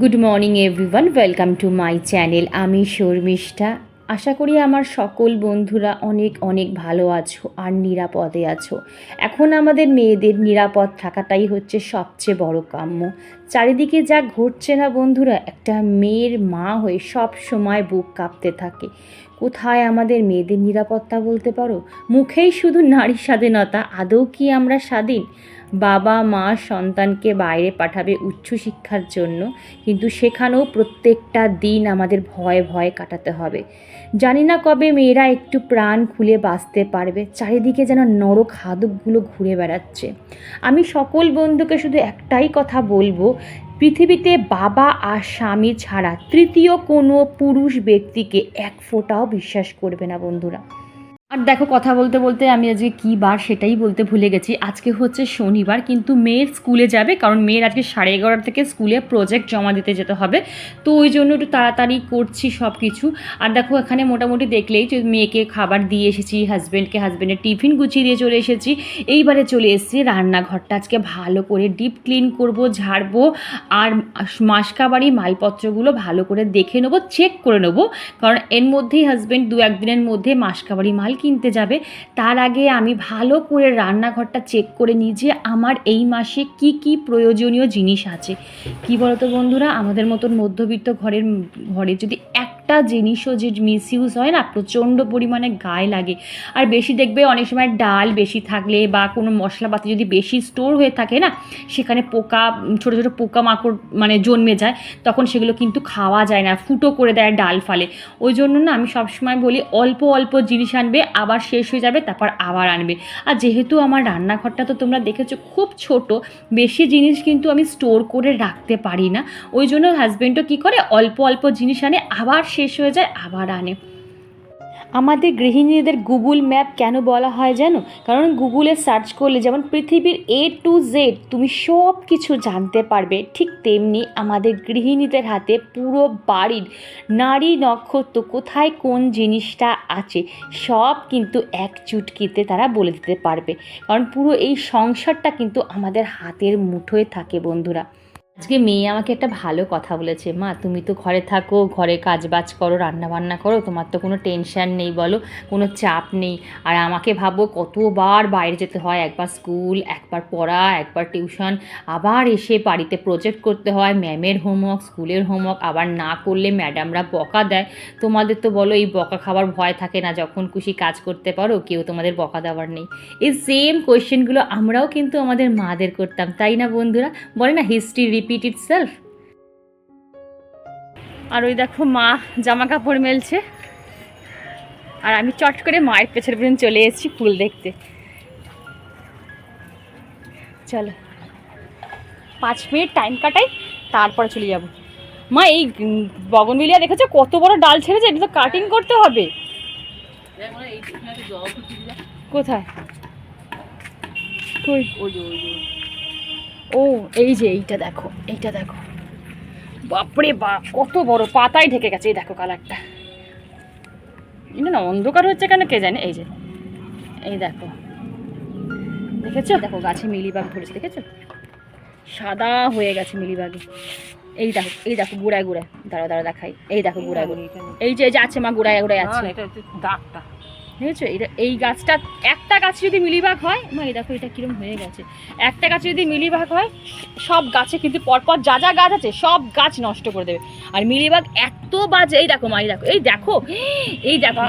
Good morning everyone welcome to my channel আমি শর্মিষ্ঠা। আশা করি আমার সকল বন্ধুরা অনেক অনেক ভালো আছো আর নিরাপদে আছো। এখন আমাদের মেয়েদের নিরাপদ থাকাটাই হচ্ছে সবচেয়ে বড় কাম্য। চারিদিকে যা ঘটছে না বন্ধুরা, একটা মেয়ের মা হয়ে সব সময় বুক কাঁপতে থাকে। কোথায় আমাদের মেয়েদের নিরাপত্তা বলতে পারো? মুখেই শুধু নারী স্বাধীনতা, আদৌ কি আমরা স্বাধীন? বাবা, মা সন্তানকে বাইরে পাঠাবে উচ্চশিক্ষার জন্য, কিন্তু সেখানেও প্রত্যেকটা দিন আমাদের ভয়ে ভয়ে কাটাতে হবে। জানি না কবে মেয়েরা একটু প্রাণ খুলে বাঁচতে পারবে, চারিদিকে যেন নরক হাদুকগুলো ঘুরে বেড়াচ্ছে। আমি সকল বন্ধুকে শুধু একটাই কথা বলব, পৃথিবীতে বাবা আর স্বামী ছাড়া তৃতীয় কোনো পুরুষ ব্যক্তিকে এক ফোঁটাও বিশ্বাস করবে না বন্ধুরা। আর দেখো, কথা বলতে বলতে আমি আজকে কী বার সেটাই বলতে ভুলে গেছি। আজকে হচ্ছে শনিবার, কিন্তু মেয়ের স্কুলে যাবে, কারণ মেয়ের আজকে সাড়ে এগারোটা থেকে স্কুলে প্রজেক্ট জমা দিতে যেতে হবে। তো ওই জন্য একটু তাড়াতাড়ি করছি সব কিছু আর দেখো, এখানে মোটামুটি দেখলেই যে মেয়েকে খাবার দিয়ে এসেছি হাজব্যান্ডকে হাজব্যান্ডের টিফিন গুছিয়ে দিয়ে চলে এসেছি। এইবারে চলে এসেছি রান্নাঘরটা। আজকে ভালো করে ডিপ ক্লিন করব, ঝাড়বো, আর মাসকাবাড়ি মালপত্রগুলো ভালো করে দেখে নেব চেক করে নেব। কারণ এর মধ্যেই হাজব্যান্ড দু একদিনের মধ্যে মাসকাবাড়ি মাল কিনতে যাবে, তার আগে আমি ভালো করে রান্নাঘরটা চেক করে নিই যে আমার এই মাসে কি কি প্রয়োজনীয় জিনিস আছে। কি বলতো বন্ধুরা? আমাদের মতন মধ্যবিত্ত ঘরের, ঘরে যদি একটা জিনিসও যে মিসইউজ হয় না, প্রচণ্ড পরিমাণে গায়ে লাগে। আর বেশি দেখবে অনেক সময় ডাল বেশি থাকলে বা কোনো মশলাপাতি যদি বেশি স্টোর হয়ে থাকে না, সেখানে পোকা, ছোটো ছোটো পোকা মাকড় মানে জন্মে যায়, তখন সেগুলো কিন্তু খাওয়া যায় না, ফুটো করে দেয় ডাল ফালে। ওই জন্য না আমি সবসময় বলি, অল্প অল্প জিনিস আনবে, আবার শেষ হয়ে যাবে, তারপর আবার আনবে। আর যেহেতু আমার রান্নাঘরটা তো তোমরা দেখেছ খুব ছোট, বেশি জিনিস কিন্তু আমি স্টোর করে রাখতে পারি না। ওই জন্য হাজব্যান্ডও কী করে, অল্প অল্প জিনিস আনে, আবার শেষ হয়ে যায়, আবার আনে। আমাদের গৃহিণীদের গুগল ম্যাপ কেন বলা হয় জানো? কারণ গুগলে সার্চ করলে যেমন পৃথিবীর এ টু জেড তুমি সব কিছু জানতে পারবে, ঠিক তেমনি আমাদের গৃহিণীদের হাতে পুরো বাড়ির নারী নক্ষত্র কোথায় কোন জিনিসটা আছে, সব কিন্তু এক চুটকিতে তারা বলে দিতে পারবে। কারণ পুরো এই সংসারটা কিন্তু আমাদের হাতের মুঠোয় থাকে বন্ধুরা। আজকে মেয়ে আমাকে একটা ভালো কথা বলেছে, মা, তুমি তো ঘরে থাকো, ঘরে কাজ বাজ করো রান্না বান্না করো, তোমার তো কোনো টেনশন নেই বলো, কোনো চাপ নেই। আর আমাকে ভাবো কতবার বাইরে যেতে হয়, একবার স্কুল, একবার পড়া, একবার টিউশন, আবার এসে বাড়িতে প্রজেক্ট করতে হয়, ম্যামের হোমওয়ার্ক, স্কুলের হোমওয়ার্ক, আবার না করলে ম্যাডামরা বকা দেয়। তোমাদের তো বলো, এই বকা খাবার ভয় থাকে না, যখন খুশি কাজ করতে পারো, কেউ তোমাদের বকা দেওয়ার নেই। এই সেম কোয়েশ্চেনগুলো আমরাও কিন্তু আমাদের মাদের করতাম, তাই না বন্ধুরা? বলে না হিস্ট্রি রিপিট ইট সেলফ আর ওই দেখো মা জামা কাপড় মেলছে। আর আমি চট করে মায়ের পেছনে পেছনে চলে এসেছি ফুল দেখতে। চলো। পাঁচ মিনিট টাইম কাটাই, তারপরে চলে যাব। মা, এই বগন বগনবিলিয়া দেখেছ কত বড় ডাল ছেড়েছে? এটা তো কাটিং করতে হবে। কোথায়? কই? ও এই যে এইটা দেখো এইটা দেখো। বাপরে বাপ কত বড় পাতায় ঢেকে গেছে এই দেখো কালারটা। না অন্ধকার হচ্ছে কেন কে জানে? এই যে এই দেখো। দেখেছ? দেখো গাছে মিলিবাগ ধরেছে দেখেছ? সাদা হয়ে গেছে মিলিবাগে। এই দেখো এই দেখো গুড়ায় গুড়ায়। দাঁড়া দাঁড়া দেখাই। এই দেখো গুড়ায় গুড়ায়। এই যে এই যে আছে মা গুড়ায় গুড়ায় আছে। দাগটা। দেখেছ এটা এই গাছটা একটা গাছে যদি মিলিবাগ হয় মা এই দেখো এটা কিরম হয়ে গেছে। একটা গাছে যদি মিলিবাগ হয় সব গাছে কিন্তু পরপর যা যা গাছ আছে সব গাছ নষ্ট করে দেবে। আর মিলিবাগ এত বাজে এই দেখো মা এই দেখো এই দেখো এই দেখো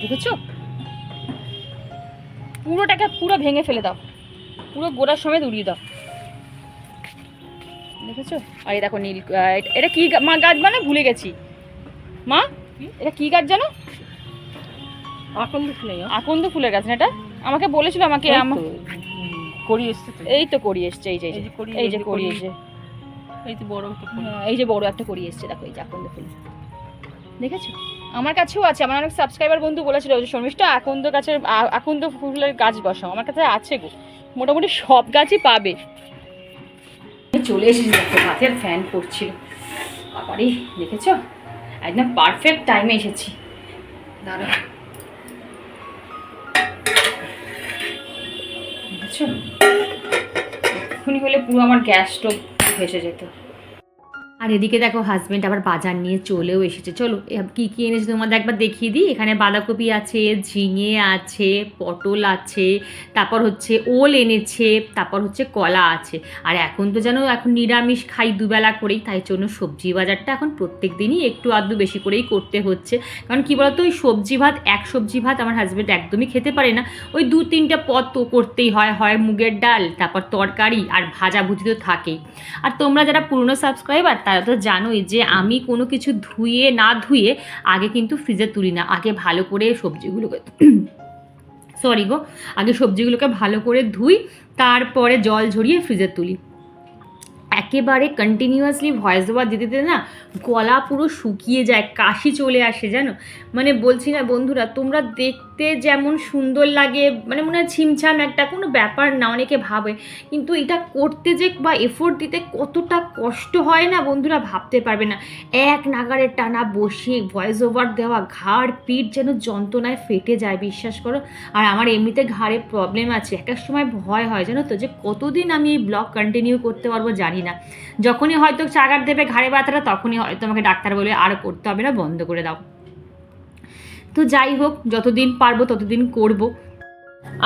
বুঝেছ? পুরোটাকে পুরো ভেঙে ফেলে দাও। পুরো গোড়ার সমেত উড়িয়ে দাও। দেখেছ? আর এই দেখো নীল এটা কি মা গাছ মানে ভুলে গেছি। মা এটা কি গাছ জানো? আকন্দ ফুলে আকন্দ ফুলের গাছ না এটা? আমাকে বলেছিল আমাকে আমা- করি এসছে এই তো করি এসছে এই যে এই যে। করি। এসছে এই তো বড়। হ্যাঁ, এই যে বড় একটা করি এসছে দেখো এই যে আকন্দ ফুল। দেখেছ? আমার কাছেও আছে আমার অনেক সাবস্ক্রাইবার বন্ধু বলেছিল যে শর্মিষ্ঠা আকন্দ গাছের আকন্দ ফুলের গাছ বসাও। আমার কাছে আছে গো। মোটামুটি সব গাছই পাবে। চলে এসেছি দেখো হাতের ফ্যান করছিল। আবারই দেখেছ? একদম পারফেক্ট টাইমে এসেছি। দাঁড়া এক্ষুনি হলে পুরো আমার গ্যাস স্টোভ ভেসে যেত। আর এদিকে দেখো হাজবেন্ড আবার বাজার নিয়ে চলেও এসেছে। চলো কী কী এনেছে তোমাদের একবার দেখিয়ে দিই। এখানে বাঁধাকপি আছে, ঝিঙে আছে, পটল আছে, তারপর হচ্ছে ওল এনেছে, তারপর হচ্ছে কলা আছে। আর এখন তো যেন, এখন নিরামিষ খাই দুবেলা করেই, তাই জন্য সবজি বাজারটা এখন প্রত্যেক দিনই একটু আধটু বেশি করেই করতে হচ্ছে। কারণ কী বলতো, ওই সবজি ভাত, এক সবজি ভাত আমার হাজব্যান্ড একদমই খেতে পারে না। ওই দু, তিনটে পদ তো করতেই হয় হয় মুগের ডাল, তারপর তরকারি, আর ভাজাভুজি তো থাকেই। আর তোমরা যারা পুরনো সাবস্ক্রাইবার তারা তো জানোই যে আমি কোনো কিছু ধুয়ে, না ধুয়ে আগে কিন্তু ফ্রিজে তুলি না। আগে ভালো করে সবজিগুলোকে সরি গো। আগে সবজিগুলোকে ভালো করে ধুই, তারপরে জল ঝরিয়ে ফ্রিজে তুলি। একেবারে কন্টিনিউয়াসলি ভয়েস ওভার দিতে দিতে না গলা পুরো শুকিয়ে যায়, কাশি চলে আসে জানো? মানে বলছি না বন্ধুরা, তোমরা দেখতে যেমন সুন্দর লাগে মানে মনে হয় ছিমছাম একটা, কোনো ব্যাপার না, অনেকে ভাবে। কিন্তু এটা করতে যে বা এফোর্ট দিতে কতটা কষ্ট হয় না, বন্ধুরা ভাবতে পারবে না। এক নাগারে টানা বসে ভয়েস ওভার দেওয়া, ঘাড় পিঠ যেন যন্ত্রণায় ফেটে যায়, বিশ্বাস করো। আর আমার এমনিতে ঘাড়ে প্রবলেম আছে। এক এক সময় ভয় হয়, জানো তো, যে কতদিন আমি এই ব্লগ কন্টিনিউ করতে পারব জানি না। যখনই হয়তো চাগার দেবে ঘাড়ে ব্যথাটা, তখনই হয়তো আমাকে ডাক্তার বলে, আর করতে হবে না, বন্ধ করে দাও। তো যাই হোক যতদিন পারব ততদিন করব।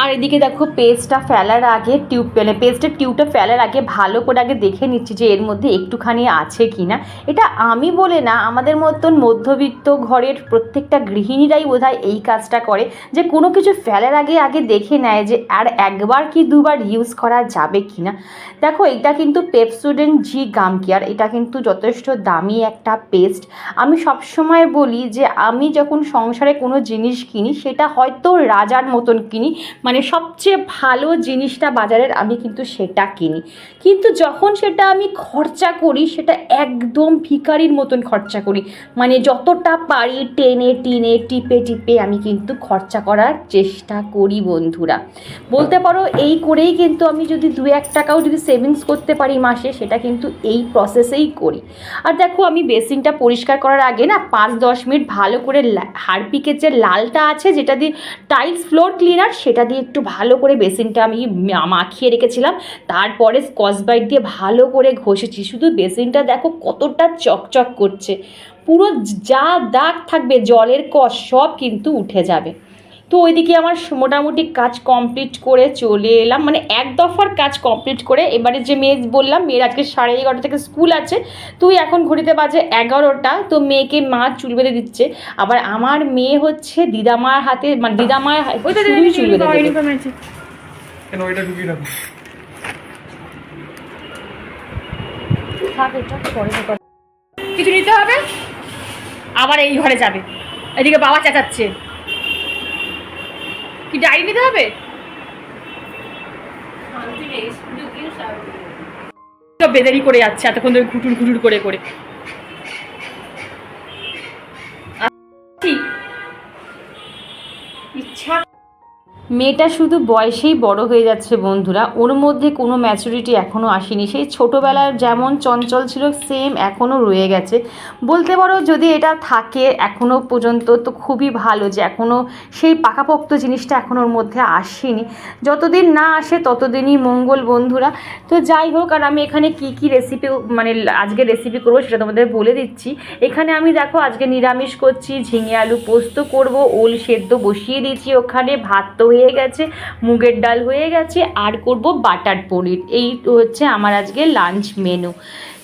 আর এদিকে দেখো পেস্টটা ফেলার আগে টিউব পেলে পেস্টের টিউবটা ফেলার আগে ভালো করে আগে দেখে নিচ্ছি যে এর মধ্যে একটুখানি আছে কি না এটা আমি বলে না, আমাদের মতন মধ্যবিত্ত ঘরের প্রত্যেকটা গৃহিণীরাই বোধহয় এই কাজটা করে, যে কোনো কিছু ফেলার আগে আগে দেখে নেয় যে আর একবার কি দুবার ইউজ করা যাবে কি না দেখো, এটা কিন্তু পেপসুডেন্ট জি গাম কেয়ার এটা কিন্তু যথেষ্ট দামি একটা পেস্ট আমি সবসময় বলি যে আমি যখন সংসারে কোনো জিনিস কিনি, সেটা হয়তো রাজার মতন কিনি মানে সবচেয়ে ভালো জিনিসটা বাজারের, আমি কিন্তু সেটা কিনি। কিন্তু যখন সেটা আমি খরচা করি, সেটা একদম ভিকারির মতন খরচা করি। মানে যতটা পারি টেনে টিনে, টিপে টিপে আমি কিন্তু খরচা করার চেষ্টা করি বন্ধুরা। বলতে পারো, এই করেই কিন্তু আমি যদি দু এক টাকাও যদি সেভিংস করতে পারি মাসে, সেটা কিন্তু এই প্রসেসেই করি। আর দেখো, আমি বেসিনটা পরিষ্কার করার আগে না পাঁচ দশ মিনিট ভালো করে হারপিকের যে লালটা আছে, যেটা দিয়ে টাইলস ফ্লোর ক্লিনার সেটা দিয়ে একটু ভালো করে বেসিনটা আমি মাখিয়ে রেখেছিলাম। তারপরে স্কচ বাইট দিয়ে ভালো করে ঘষেছি। শুধু বেসিনটা দেখো কতটা চকচক করছে। পুরো যা দাগ থাকবে, জলের কষ সব কিন্তু উঠে যাবে। তো ওইদিকে আমার মোটামুটি কাজ কমপ্লিট করে চলে এলাম। মানে এক দফার কাজ কমপ্লিট করে এবারে যে মেয়ে বললাম মেয়ের আজকে সাড়ে এগারোটা থেকে স্কুল আছে। তুই এখন ঘড়িতে বাজে এগারোটা তো মেয়েকে মা চুল বেঁধে দিচ্ছে। আবার আমার মেয়ে হচ্ছে দিদামার হাতে মানে দিদামার চুল বেঁধে দেবে কেন এটা ঢুকিয়ে রাখো? থাক এটা পরে কথা। কিছু নিতে হবে? আবার এই ঘরে যাবে। এদিকে বাবা চেঁচাচ্ছে। কি ডায়েরি নিতে হবে? সব বেদারি করে যাচ্ছে এতক্ষণ ধরে ঘুটুর ঘুটুর করে করে। মেয়েটা শুধু বয়সেই বড় হয়ে যাচ্ছে বন্ধুরা। ওর মধ্যে কোনো ম্যাচুরিটি এখনও আসেনি। সেই ছোটোবেলার যেমন চঞ্চল ছিল সেম এখনও রয়ে গেছে। বলতে পারো যদি এটা থাকে এখনও পর্যন্ত, তো খুবই ভালো যে এখনও সেই পাকাপোক্ত জিনিসটা এখন ওর মধ্যে আসেনি। যতদিন না আসে ততদিনই মঙ্গল বন্ধুরা। তো যাই হোক, আর আমি এখানে কি কি রেসিপি মানে আজকে রেসিপি করব সেটা তোমাদের বলে দিচ্ছি। এখানে আমি দেখো আজকে নিরামিষ করছি, ঝিঙে আলু পোস্ত করব, ওল সেদ্ধ বসিয়ে দিয়েছি ওখানে, ভাত তো হয়ে গেছে, মুগের ডাল হয়ে গেছে, আর করব বাটার পনির। এই হচ্ছে আমার আজকে লাঞ্চ মেনু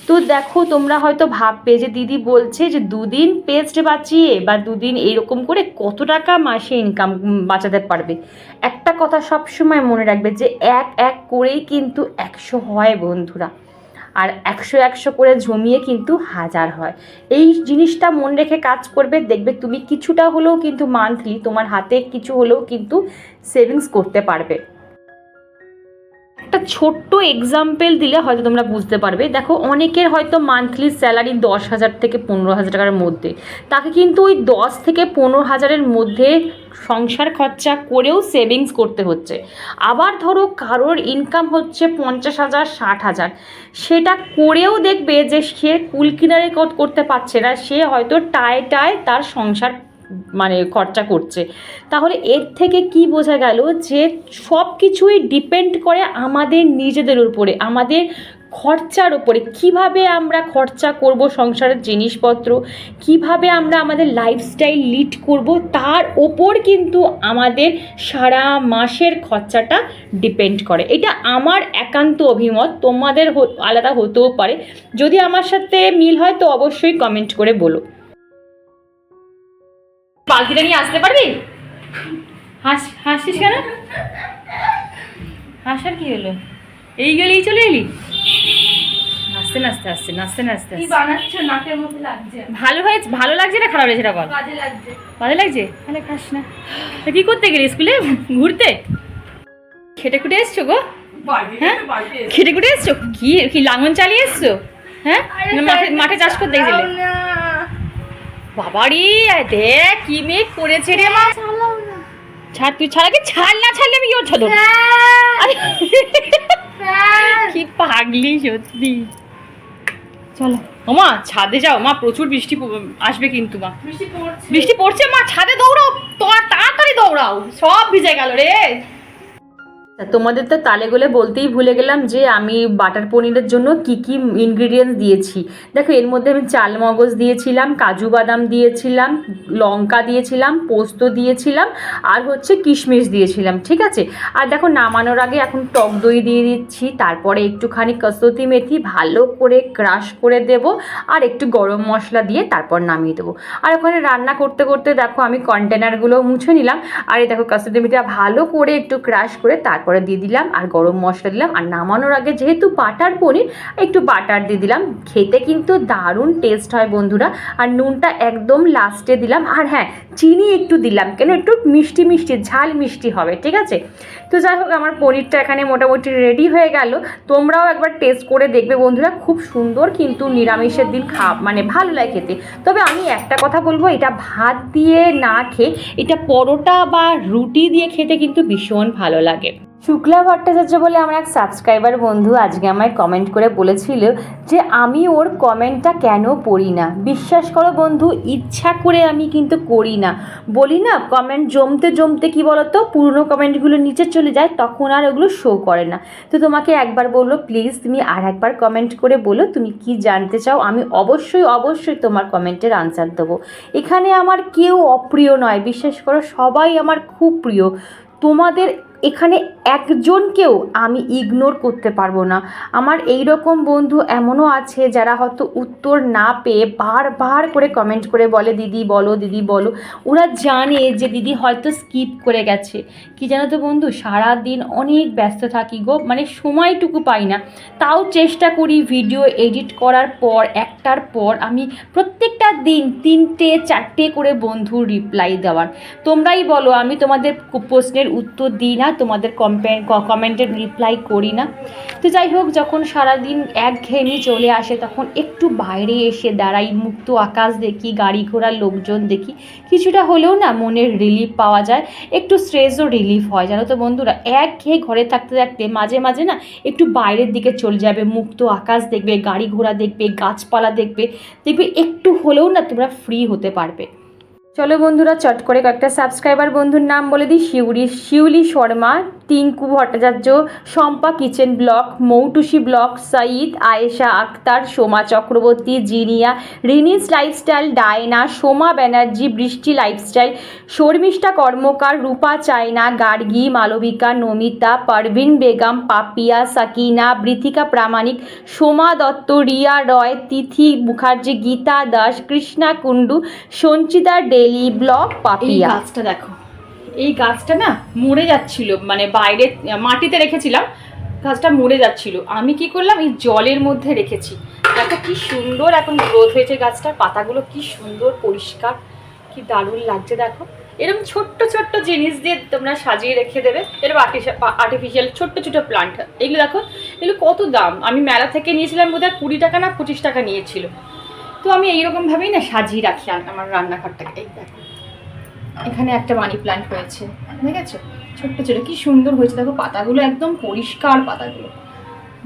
তো দেখো, তোমরা হয়তো ভাববে যে দিদি বলছে যে দুদিন পেস্ট বাঁচিয়ে বা দুদিন এইরকম করে কত টাকা মাসে ইনকাম বাঁচাতে পারবে? একটা কথা সব সময় মনে রাখবে যে এক এক করেই কিন্তু একশো হয় বন্ধুরা। আর একশো একশো করে জমিয়ে কিন্তু হাজার হয়। এই জিনিসটা মন রেখে কাজ করবে, দেখবে তুমি কিছুটা হলেও কিন্তু মান্থলি তোমার হাতে কিছু হলেও কিন্তু সেভিংস করতে পারবে। একটা ছোট্ট এক্সাম্পল দিলে হয়তো তোমরা বুঝতে পারবে। দেখো, অনেকের হয়তো মান্থলি স্যালারি দশ হাজার থেকে পনেরো হাজার টাকার মধ্যে। তাকে কিন্তু ওই দশ থেকে পনেরো হাজারের মধ্যে সংসার খরচা করেও সেভিংস করতে হচ্ছে। আবার ধরো, কারোর ইনকাম হচ্ছে পঞ্চাশ হাজার, ষাট হাজার। সেটা করেও দেখবে যে সে কুল কিনারে করতে পারছে না। সে হয়তো টায় টায় তার সংসার মানে খরচা করছে। তাহলে এর থেকে কি বোঝা গেল যে সব কিছুই ডিপেন্ড করে আমাদের নিজেদের উপরে, আমাদের খরচার ওপরে কীভাবে আমরা খরচা করব সংসারের জিনিসপত্র? কীভাবে আমরা আমাদের লাইফস্টাইল লিড করব? তার ওপর কিন্তু আমাদের সারা মাসের খরচাটা ডিপেন্ড করে। এটা আমার একান্ত অভিমত, তোমাদের আলাদা হতেও পারে। যদি আমার সাথে মিল হয় তো অবশ্যই কমেন্ট করে বলো। বালতিটা নিয়ে আসতে পারবি? হাস হাসিস কেন? হাসার কি হলো? এই গেলেই চলে এলি? নাচতে নাচতে আসছে নাচতে নাচতে বানাচ্ছ? নাকের মধ্যে লাগছে। ভালো হয়েছে ভালো লাগছে না খারাপ লাগছে এটা বল। লাগছে। ভালো লাগছে? তাহলে খাস না। তা কি করতে গেলি স্কুলে? ঘুরতে? খেটে খুটে এসছো গো? হ্যাঁ? খেটে খুটে এসছো? কি কি লাঙন চালিয়ে এসছো? হ্যাঁ? মাঠে মাঠে চাষ করতে গেছিলে? বাবারি দেখ কি মেঘ করেছে রে মা। ছাড় তুই ছাড়া কি ছাড় না ছাড়লে আমি কি ওর ছাদর কি পাগলি সত্যি। চলো। ওমা ছাদে যাও মা প্রচুর বৃষ্টি আসবে কিন্তু মা। বৃষ্টি পড়ছে। বৃষ্টি পড়ছে মা ছাদে দৌড়াও তোমার তাড়াতাড়ি দৌড়াও সব ভিজে গেল রে। তোমাদের তো তালে গোলে বলতেই ভুলে গেলাম যে আমি বাটার পনিরের জন্য কি কি ইনগ্রিডিয়েন্টস দিয়েছি। দেখো, এর মধ্যে আমি চাল মগজ দিয়েছিলাম, কাজু বাদাম দিয়েছিলাম, লঙ্কা দিয়েছিলাম, পোস্ত দিয়েছিলাম, আর হচ্ছে কিশমিশ দিয়েছিলাম, ঠিক আছে? আর দেখো, নামানোর আগে এখন টক দই দিয়ে দিচ্ছি, তারপরে একটুখানি কসুতি মেথি ভালো করে ক্রাশ করে দেব, আর একটু গরম মশলা দিয়ে তারপর নামিয়ে দেবো। আর ওখানে রান্না করতে করতে দেখো, আমি কন্টেনারগুলো মুছে নিলাম, আর এই দেখো কাসুরি মেথিটা ভালো করে একটু ক্রাশ করে তারপরে দিয়ে দিলাম আর গরম মশলা দিলাম। আর নামানোর আগে যেহেতু বাটার পনির, একটু বাটার দিয়ে দিলাম। খেতে কিন্তু দারুণ টেস্ট হয় বন্ধুরা। আর নুনটা একদম লাস্টে দিলাম। আর হ্যাঁ চিনি একটু দিলাম কেন? একটু মিষ্টি মিষ্টি, ঝাল মিষ্টি হবে, ঠিক আছে? তো যাই হোক, আমার পনিরটা এখানে মোটামুটি রেডি হয়ে গেল। তোমরাও একবার টেস্ট করে দেখবে বন্ধুরা। খুব সুন্দর কিন্তু নিরামিষের দিন খা মানে ভালো লাগে খেতে। তবে আমি একটা কথা বলব, এটা ভাত দিয়ে না খেয়ে, এটা পরোটা বা রুটি দিয়ে খেতে কিন্তু ভীষণ ভালো লাগে। শুক্লা ভট্টাচার্য বলে আমার এক সাবস্ক্রাইবার বন্ধু আজকে আমায় কমেন্ট করে বলেছিল যে, আমি ওর কমেন্টটা কেন পড়ি না? বিশ্বাস করো বন্ধু, ইচ্ছা করে আমি কিন্তু করি না। বলি না কমেন্ট জমতে জমতে কি বলতো, পুরনো কমেন্টগুলো নিচে চলে যায়, তখন আর ওগুলো শো করে না। তো তোমাকে একবার বলল প্লিজ তুমি আর একবার কমেন্ট করে বলো, তুমি কি জানতে চাও? আমি অবশ্যই অবশ্যই তোমার কমেন্টের আনসার দেবো। এখানে আমার কেউ অপ্রিয় নয়, বিশ্বাস করো, সবাই আমার খুব প্রিয়। তোমাদের এখানে একজনকেও আমি ইগনোর করতে পারব না। আমার এই রকম বন্ধু এমনও আছে যারা হয়তো উত্তর না পেয়ে বারবার করে কমেন্ট করে বলে, দিদি বলো দিদি বলো। ওরা জানে যে দিদি হয়তো স্কিপ করে গেছে। কি জানো তো বন্ধু? সারা দিন অনেক ব্যস্ত থাকি গো মানে সময়টুকু পাই না। তাও চেষ্টা করি ভিডিও এডিট করার পর, একটার পর আমি প্রত্যেকটা দিন তিনটে, চারটে করে বন্ধুর রিপ্লাই দেওয়ার। তোমরাই বলো, আমি তোমাদের প্রশ্নের উত্তর দিই না। তোমাদের কমেন্টের রিপ্লাই করি না। তো যাই হোক, যখন সারাদিন একঘেয়েমি চলে আসে, তখন একটু বাইরে এসে দাঁড়াই, মুক্ত আকাশ দেখি, গাড়ি ঘোড়ার লোকজন দেখি। কিছুটা হলেও না মনের রিলিফ পাওয়া যায়, একটু স্ট্রেসও রিলিফ হয়। জানো তো বন্ধুরা, একঘেয়ে ঘরে থাকতে থাকতে মাঝে মাঝে না একটু বাইরের দিকে চলে যাবে, মুক্ত আকাশ দেখবে, গাড়ি ঘোড়া দেখবে, গাছপালা দেখবে দেখবে একটু হলেও না তোমরা ফ্রি হতে পারবে। চলো বন্ধুরা, চট করে কয়েকটা সাবস্ক্রাইবার বন্ধুর নাম বলে দিই, শিউরি, Shiuli Sharma, Tinku Bhattacharya, Shampa kitchen block, Moutusi block Sayeed Ayesha Akhtar, Soma Chakraborty, Zinia, Rinis lifestyle Diana, Soma Banerjee, Brishti lifestyle Sharmistha Karmakar, Rupa China, Gargi, Malabika, Namita, Parvin Begum, Papiya, Sakina, Brithika Pramanik, Soma Dutta, Riya Roy, Tithi Mukherjee, Gita Das, Krishna Kundu, Sanchita daily Papiya. গাছটা দেখো। এই গাছটা না মরে যাচ্ছিল মানে বাইরে মাটিতে রেখেছিলাম গাছটা মরে যাচ্ছিল। আমি কি করলাম? এই জলের মধ্যে রেখেছি। দেখো কি সুন্দর এখন গ্রোথ হয়েছে গাছটার পাতাগুলো কি সুন্দর পরিষ্কার কি দারুণ লাগছে দেখো। এরকম ছোট্ট ছোট্ট জিনিস দিয়ে তোমরা সাজিয়ে রেখে দেবে। এরকম আর্টিফিশিয়াল ছোট্ট ছোট্ট প্লান্ট এগুলো দেখো এগুলো কত দাম? আমি মেলা থেকে নিয়েছিলাম বোধহয় কুড়ি টাকা না পঁচিশ টাকা নিয়েছিল। তো আমি এইরকমভাবেই না সাজিয়ে রাখি আমার রান্নাঘরটাকে। এই দেখো। এখানে একটা মানি প্লান্ট হয়েছে দেখেছ ছোট্ট ছোট, কি সুন্দর হয়েছে। দেখো, পাতাগুলো একদম পরিষ্কার পাতাগুলো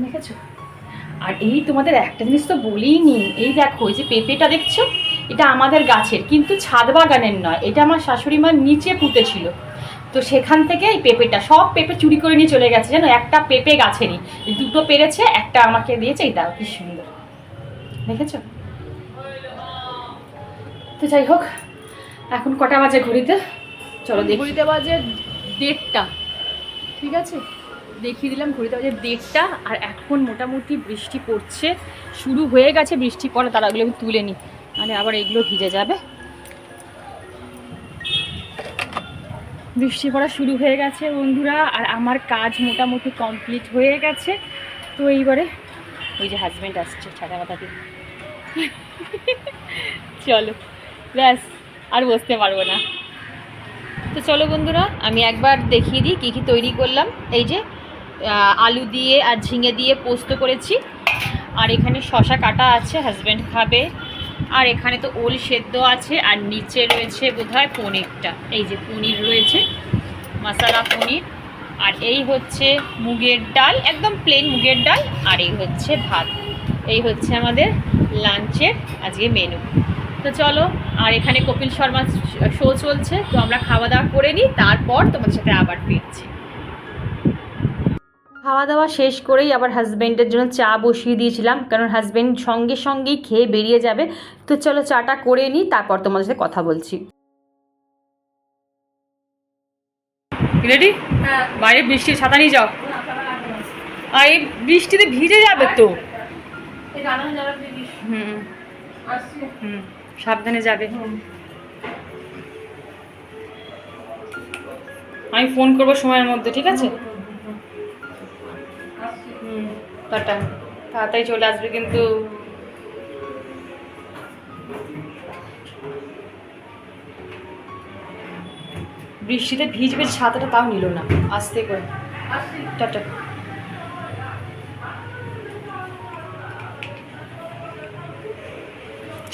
দেখেছ আর এই তোমাদের একটা জিনিস তো বলেই নি এই দেখো, এই যে পেঁপেটা দেখছ? এটা আমাদের গাছের, কিন্তু ছাদ বাগানের নয়, এটা আমার শাশুড়ি মার নিচে পুঁতেছিল। তো সেখান থেকে এই পেঁপেটা, সব পেঁপে চুরি করে নিয়ে চলে গেছে, জানো? একটা পেঁপে গাছেরই, দুটো পেরেছে, একটা আমাকে দিয়েছে, এই দাও কি সুন্দর, দেখেছ? তো যাই হোক, এখন কটা বাজে ঘড়িতে? চলো দেখি। ঘড়িতে বাজে দেড়টা। ঠিক আছে? দেখিয়ে দিলাম ঘড়িতে বাজে দেড়টা, আর এখন মোটামুটি বৃষ্টি পড়ছে। শুরু হয়ে গেছে, বৃষ্টি পড়া, তার আগলে আমি তুলে নিই। মানে আবার এগুলো ভিজে যাবে। বৃষ্টি পড়া শুরু হয়ে গেছে বন্ধুরা, আর আমার কাজ মোটামুটি কমপ্লিট হয়ে গেছে। তো এইবারে ওই যে হাজব্যান্ড আসছে, ছাতা মাথা দিয়ে। চলো। ব্যাস, আর বসতে পারব না। তো চলো বন্ধুরা, আমি একবার দেখিয়ে দিই কী কী তৈরি করলাম। এই যে আলু দিয়ে আর ঝিঙে দিয়ে পোস্ত করেছি। আর এখানে শশা কাটা আছে হাজব্যান্ড খাবে। আর এখানে তো ওল সেদ্ধ আছে, আর নিচে রয়েছে বোধহয় পনিরটা। এই যে পনির রয়েছে, মশলা পনির। আর এই হচ্ছে মুগের ডাল, একদম প্লেন মুগের ডাল। আর এই হচ্ছে ভাত। এই হচ্ছে আমাদের লাঞ্চের আজকে মেনু তো চলো আর এখানে কপিল শর্মা শো চলছে তো আমরা খাওয়া দাওয়া করে নিই তারপর তোমাদের সাথে আবার ফিরছি। খাওয়া দাওয়া শেষ করেই আবার হাজব্যান্ডের জন্য চা বসিয়ে দিয়েছিলাম কারণ হাজব্যান্ড সঙ্গে সঙ্গেই খেয়ে বেরিয়ে যাবে। তো চলো চাটা করে নিই তারপর তোমাদের সাথে কথা বলছি। রেডি হ্যাঁ। বাইরে বৃষ্টি ছাতা নিয়ে যাও। আর এই বৃষ্টিতে ভিজে যাবে তো? হুম। আসছি। হুম। সাবধানে যাবে। আমি ফোন করব সময়ের মধ্যে ঠিক আছে? হুম টাটা। তাড়াতাড়ি চলে আসবে কিন্তু। বৃষ্টিতে ভিজবে ছাতাটা তাও নিল না আসতে করে। টাটা।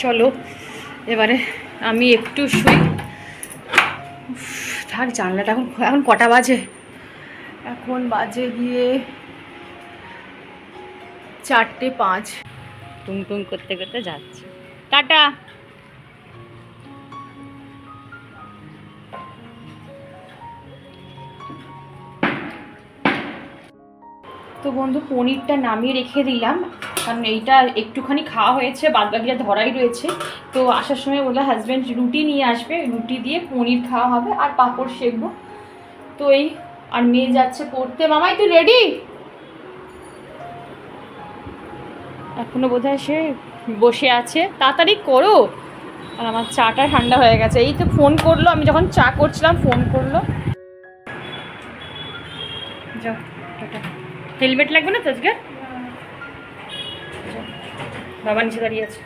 চলো। এবারে আমি একটু শুই। থাক জানলাটা এখন এখন কটা বাজে? এখন বাজে গিয়ে চারটে পাঁচ। টুং টুং করতে করতে যাচ্ছে। টাটা। তো বন্ধু পনিরটা নামিয়ে রেখে দিলাম। কারণ এইটা একটুখানি খাওয়া হয়েছে বাদ বাকিটা ধরাই রয়েছে। তো আসার সময় বলল হাজব্যান্ড রুটি নিয়ে আসবে, রুটি দিয়ে পনির খাওয়া হবে আর পাঁপড় সেকবো। তো এই, আর মেয়ে যাচ্ছে পড়তে। মামাই তুই রেডি এখনও বোধহয় সে বসে আছে। তাড়াতাড়ি করো। আর আমার চাটা ঠান্ডা হয়ে গেছে। এই তো ফোন করল, আমি যখন চা করছিলাম ফোন করল। হেলমেট লাগবে না তো আজকে। বাবা নিচে দাঁড়িয়ে আছে।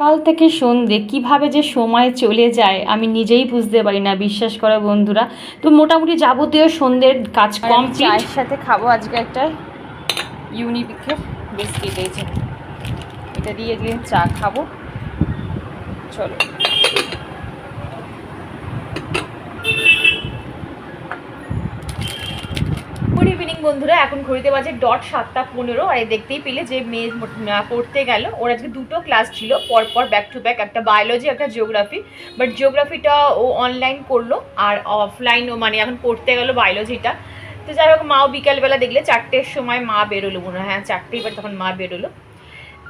কাল থেকে সন্ধে কীভাবে যে সময় চলে যায় আমি নিজেই বুঝতে পারি না বিশ্বাস করো বন্ধুরা। তো মোটামুটি যাবতীয় সন্ধ্যের কাজ কম চায়ের সাথে খাব আজকে একটা ইউনিবিকের বিস্কিট এই যে। এটা দিয়ে দিয়ে চা খাব। চলো। ইভিনিং বন্ধুরা, এখন ঘড়িতে বাজে ডট সাতটা পনেরো, আর দেখতেই পেলে যে মেয়ে পড়তে গেল। ওর আজকে দুটো ক্লাস ছিল, পরপর ব্যাক টু ব্যাক একটা বায়োলজি একটা জিওগ্রাফি বাট জিওগ্রাফিটা ও অনলাইন করল, আর অফলাইন ও মানে এখন পড়তে গেল বায়োলজিটা তো যাই হোক, মাও বিকালবেলা দেখলে চারটের সময় মা বেরোলো মনে হয়। হ্যাঁ চারটে এবার তখন মা বেরোলো।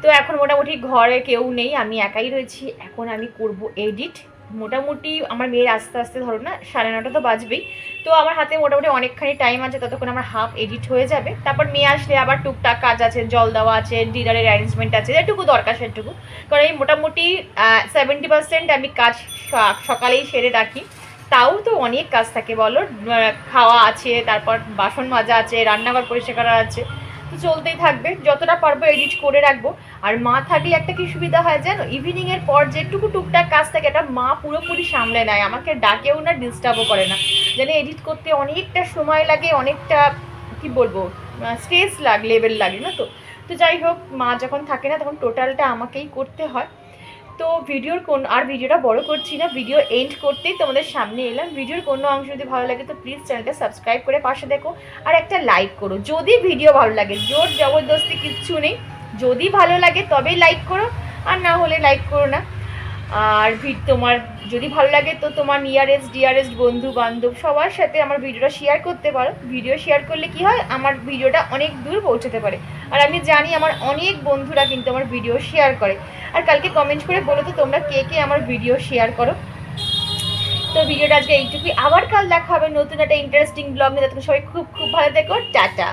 তো এখন মোটামুটি ঘরে কেউ নেই, আমি একাই রয়েছি। এখন আমি করব এডিট মোটামুটি আমার মেয়ের আস্তে আস্তে ধরো না, সাড়ে নটা তো বাজবেই। তো আমার হাতে মোটামুটি অনেকখানি টাইম আছে, ততক্ষণ আমার হাফ এডিট হয়ে যাবে। তারপর মেয়ে আসলে আবার টুকটাক কাজ আছে, জল দেওয়া আছে ডিনারের অ্যারেঞ্জমেন্ট আছে, যেটুকু দরকার সেটুকু। কারণ এই মোটামুটি সেভেন্টি পার্সেন্ট আমি কাজ সকালেই সেরে রাখি। তাও তো অনেক কাজ থাকে বলো খাওয়া আছে, তারপর বাসন মাজা আছে, রান্নাঘর পরিষ্কার করা আছে। তো চলতেই থাকবে। যতটা পারব এডিট করে রাখব। আর মা থাকলে একটা কি সুবিধা হয় জানো? ইভিনিং এর পর যেটুকু টুকটাক কাজ থাকে, এটা মা পুরোপুরি সামলে নেয়। আমাকে ডাকেও না ডিস্টার্বও করে না। যেন এডিট করতে অনেকটা সময় লাগে, অনেকটা, কি বলব স্ট্রেস লাগ লেভেল লাগে, না তো? তো যাই হোক, মা যখন থাকে না, তখন টোটালটা আমাকেই করতে হয়। তো ভিডিওর কোন, আর ভিডিওটা বড় করছি না, ভিডিও এন্ড করতেই তোমাদের সামনে এলাম। ভিডিওর কোনো অংশ যদি ভালো লাগে তো প্লিজ চ্যানেলটা সাবস্ক্রাইব করে পাশে দেখো, আর একটা লাইক করো। যদি ভিডিও ভালো লাগে, জোর জবরদস্তি কিচ্ছু নেই। যদি ভালো লাগে তবেই লাইক করো, আর না হলে লাইক করো না। আর ভিড, তোমার যদি ভালো লাগে তো তোমার নিয়ারেস্ট ডিয়ারেস্ট বন্ধু বান্ধব সবার সাথে আমার ভিডিওটা শেয়ার করতে পারো। ভিডিও শেয়ার করলে কি হয়? আমার ভিডিওটা অনেক দূর পৌঁছাতে পারে। আর আমি জানি আমার অনেক বন্ধুরা কিন্তু আমার ভিডিও শেয়ার করে। আর কালকে কমেন্ট করে বলো তো তোমরা কে কে আমার ভিডিও শেয়ার করো। তো ভিডিওটা আজকে এইটুকুই। আবার কাল দেখা হবে নতুন একটা ইন্টারেস্টিং ব্লগ নিয়ে। ততক্ষণ সবাই খুব খুব ভালো থেকো। টাটা।